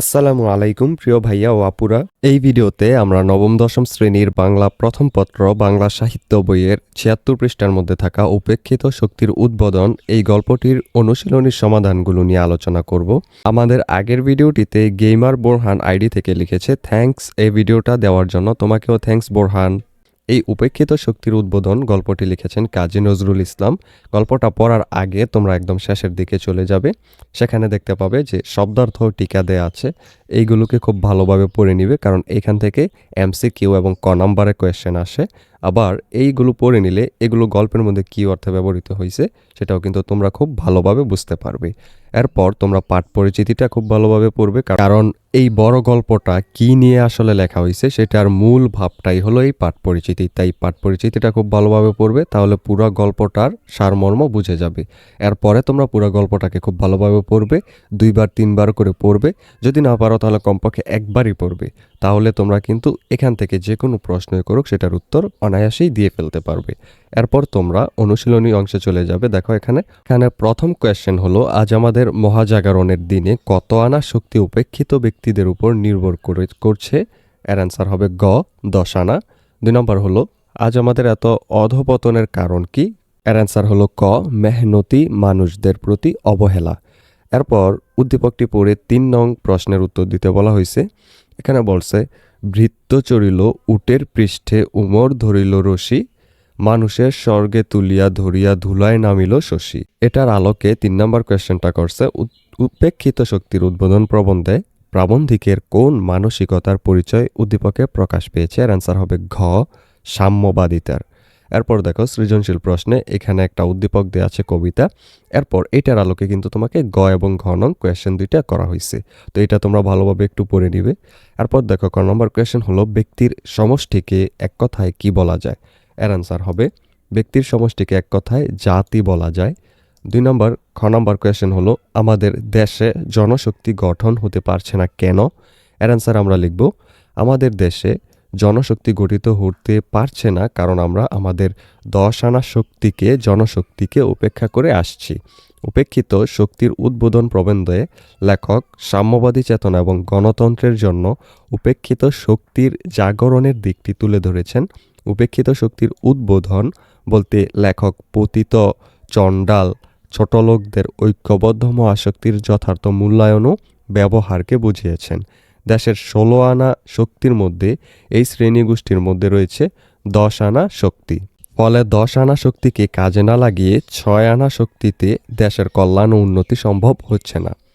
আসসালামু আলাইকুম, প্রিয় ভাইয়া ও আপুরা। এই ভিডিওতে আমরা নবম, দশম শ্রেণির বাংলা প্রথম পত্র, বাংলা সাহিত্য বইয়ের ছিয়াত্তর পৃষ্ঠার মধ্যে থাকা উপেক্ষিত শক্তির উদ্বোধন এই গল্পটির অনুশীলনীর সমাধানগুলো নিয়ে আলোচনা করব। আমাদের আগের ভিডিওটিতে গেমার বোরহান আইডি থেকে লিখেছে, থ্যাঙ্কস, এই ভিডিওটা দেওয়ার জন্য তোমাকেও থ্যাঙ্কস বোরহান। এই উপেক্ষিত শক্তির উদ্বোধন গল্পটি লিখেছেন কাজী নজরুল ইসলাম। গল্পটা পড়ার আগে তোমরা একদম শেষের দিকে চলে যাবে। সেখানে দেখতে পাবে যে শব্দার্থ টিকা দেয়া আছে। এইগুলোকে খুব ভালোভাবে পড়ে নিবে, কারণ এখান থেকে এমসি কিউ এবং ক নাম্বারে কোয়েশ্চেন আসে। আবার এইগুলো পড়ে নিলে এগুলো গল্পের মধ্যে কী অর্থে ব্যবহৃত হয়েছে সেটাও কিন্তু তোমরা খুব ভালোভাবে বুঝতে পারবে। এরপর তোমরা পাঠ পরিচিতিটা খুব ভালোভাবে পড়বে কারণ এই বড় গল্পটা কি নিয়ে আসলে লেখা হয়েছে সেটার মূল ভাবটাই হলো এই পাঠ পরিচিতি। তাই পাঠ পরিচিতিটা খুব ভালোভাবে পড়বে, তাহলে পুরো গল্পটার সারমর্ম বুঝে যাবে। এরপরে তোমরা পুরো গল্পটাকে খুব ভালোভাবে পড়বে, দুইবার, তিনবার করে পড়বে। যদি না পারো তাহলে কমপক্ষে একবারই পড়বে। তাহলে তোমরা কিন্তু এখান থেকে যে কোনো প্রশ্নই করুক, সেটার উত্তর অনায়াসেই দিয়ে ফেলতে পারবে। এরপর তোমরা অনুশীলনী অংশে চলে যাবে। দেখো এখানে। এখানে প্রথম কোয়েশ্চেন হলো, আজ আমাদের মহাজাগরণের দিনে কত আনা শক্তি উপেক্ষিত ব্যক্তিদের উপর নির্ভর করে, করছে? এর অ্যান্সার হবে গ, দশ আনা। দুই নম্বর হলো, আজ আমাদের এত অধপতনের কারণ কি? এর অ্যান্সার হলো ক, মেহনতি মানুষদের প্রতি অবহেলা। এরপর উদ্দীপকটি পড়ে তিন নং প্রশ্নের উত্তর দিতে বলা হয়েছে। এখানে বলছে ভৃত্য চড়িল উটের পৃষ্ঠে উমর ধরিল রশি, মানুষের স্বর্গে তুলিয়া ধরিয়া ধুলায় নামিল শশী। এটার আলোকে তিন নম্বর কোয়েশ্চেনটা করছে উপেক্ষিত শক্তির উদ্বোধন প্রবন্ধে প্রাবন্ধিকের কোন মানসিকতার পরিচয় উদ্দীপকে প্রকাশ পেয়েছে? এর অ্যান্সার হবে ঘ, সাম্যবাদিতার। এরপর দেখো সৃজনশীল প্রশ্নে এখানে একটা উদ্দীপক দেওয়া আছে কবিতা। এরপর এটার আলোকে কিন্তু তোমাকে গ এবং ঘ নং কোয়েশ্চেন দুইটা করা হয়েছে তো এটা তোমরা ভালোভাবে একটু পড়ে নিবে। এরপর দেখো ক নম্বর কোয়েশ্চেন হলো, ব্যক্তির সমষ্টিকে এক কথায় কি বলা যায়? এর অ্যান্সার হবে, ব্যক্তির সমষ্টিকে এক কথায় জাতি বলা যায়। দুই নম্বর, খ নম্বর কোয়েশ্চেন হলো, আমাদের দেশে জনশক্তি গঠন হতে পারছে না কেন? এর অ্যান্সার আমরা লিখব, আমাদের দেশে জনশক্তি গঠিত হতে পারছে না, কারণ আমরা আমাদের দশ আনা শক্তিকে, জনশক্তিকে উপেক্ষা করে আসছি। উপেক্ষিত শক্তির উদ্বোধন প্রবন্ধে লেখক, সাম্যবাদী চেতনা এবং গণতন্ত্রের জন্য উপেক্ষিত শক্তির জাগরণের দিকটি তুলে ধরেছেন। উপেক্ষিত শক্তির উদ্বোধন বলতে লেখক পতিত চণ্ডাল, ছোটলোকদের ঐক্যবদ্ধ মহাশক্তির যথার্থ মূল্যায়নও ব্যবহারকে বুঝিয়েছেন। দেশের ষোলো আনা শক্তির মধ্যে এই শ্রেণীগোষ্ঠীর মধ্যে রয়েছে দশ আনা শক্তি। ফলে দশ আনা শক্তিকে কাজে না লাগিয়ে ছয় আনা শক্তিতে দেশের কল্যাণ ও উন্নতি সম্ভব হচ্ছে না।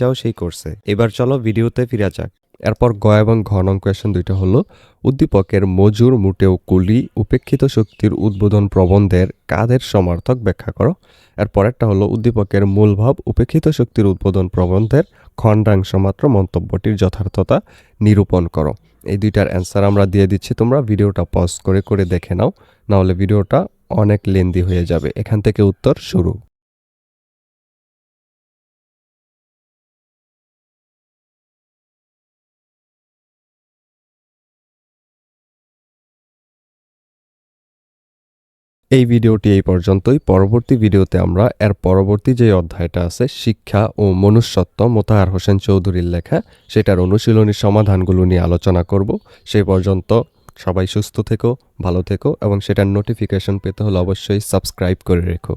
যাও সেই কোর্সে। এবার চলো ভিডিওতে ফিরা যাক। এরপর গ এবং ঘ নং কোয়েশন দুইটা হলো, উদ্দীপকের মজুর মুটেও কুলি উপেক্ষিত শক্তির উদ্বোধন প্রবন্ধের কাদের সমর্থক ব্যাখ্যা করো? এর পরেরটা হলো, উদ্দীপকের মূলভাব উপেক্ষিত শক্তির উদ্বোধন প্রবন্ধের খণ্ডাংশ মাত্র মন্তব্যটির যথার্থতা নিরূপণ করো। এই দুইটার অ্যান্সার আমরা দিয়ে দিচ্ছি, তোমরা ভিডিওটা পজ করে করে দেখে নাও, নাহলে ভিডিওটা অনেক লেন্দি হয়ে যাবে। এখান থেকে উত্তর শুরু। এই ভিডিওটি এই পর্যন্তই। পরবর্তী ভিডিওতে আমরা এর পরবর্তী যে অধ্যায়টা আছে, শিক্ষা ও মনুষ্যত্ব, মোতাহার হোসেন চৌধুরীর লেখা, সেটার অনুশীলনী সমাধানগুলো নিয়ে আলোচনা করব। সেই পর্যন্ত সবাই সুস্থ থেকো, ভালো থেকো এবং সেটার নোটিফিকেশন পেতে হলে অবশ্যই সাবস্ক্রাইব করে রেখো।